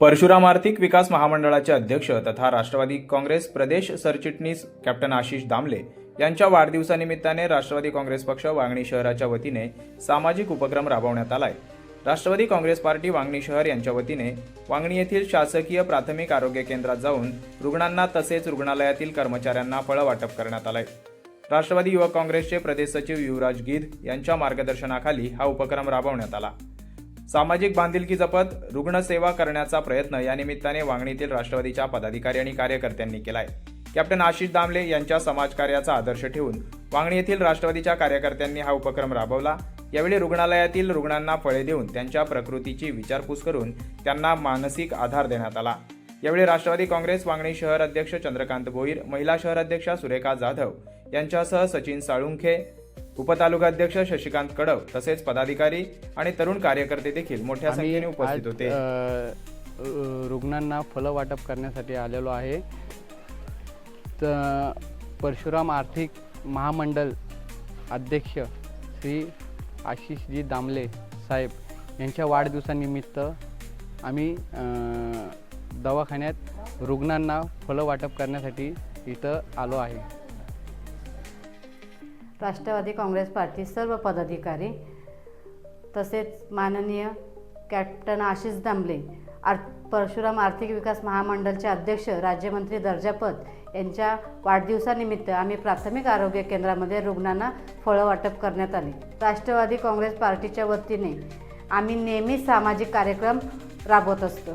परशुराम आर्थिक विकास महामंडळाचे अध्यक्ष तथा राष्ट्रवादी काँग्रेस प्रदेश सरचिटणीस कॅप्टन आशिष दामले यांच्या वाढदिवसानिमित्ताने राष्ट्रवादी काँग्रेस पक्ष वांगणी शहराच्या वतीने सामाजिक उपक्रम राबवण्यात आलाय. राष्ट्रवादी काँग्रेस पार्टी वांगणी शहर यांच्या वतीने वांगणी येथील शासकीय प्राथमिक आरोग्य केंद्रात जाऊन रुग्णांना तसेच रुग्णालयातील कर्मचाऱ्यांना फळं वाटप करण्यात आलंय. राष्ट्रवादी युवक काँग्रेसचे प्रदेश सचिव युवराज गिध यांच्या मार्गदर्शनाखाली हा उपक्रम राबवण्यात आला. सामाजिक बांधिलकी जपत रुग्णसेवा करण्याचा प्रयत्न या निमित्ताने वांगणीतील राष्ट्रवादीच्या पदाधिकारी आणि कार्यकर्त्यांनी केलाय. कॅप्टन आशिष दामले यांच्या समाजकार्याचा आदर्श ठेवून वांगणी येथील राष्ट्रवादीच्या कार्यकर्त्यांनी हा उपक्रम राबवला. यावेळी रुग्णालयातील रुग्णांना फळे देऊन त्यांच्या प्रकृतीची विचारपूस करून त्यांना मानसिक आधार देण्यात आला. यावेळी राष्ट्रवादी काँग्रेस वांगणी शहर अध्यक्ष चंद्रकांत भोईर महिला शहर अध्यक्षा सुरेखा जाधव यांच्यासह सचिन साळुंखे उपतालुका अध्यक्ष शशिकांत कडव तसेच पदाधिकारी आणि तरुण कार्यकर्ते देखील मोठ्या संख्येने उपस्थित होते. रुग्णांना फलं वाटप करण्यासाठी आलेलो आहे. तर परशुराम आर्थिक महामंडळ अध्यक्ष श्री आशिषजी दामले साहेब यांच्या वाढदिवसानिमित्त आम्ही दवाखान्यात रुग्णांना फलं वाटप करण्यासाठी इथं आलो आहे. राष्ट्रवादी काँग्रेस पार्टी सर्व पदाधिकारी तसेच माननीय कॅप्टन आशिष दामले आर परशुराम आर्थिक विकास महामंडळचे अध्यक्ष राज्यमंत्री दर्जापद यांच्या वाढदिवसानिमित्त आम्ही प्राथमिक आरोग्य केंद्रामध्ये रुग्णांना फळं वाटप करण्यात आले. राष्ट्रवादी काँग्रेस पार्टीच्या वतीने आम्ही नेहमीच सामाजिक कार्यक्रम राबवत असतो.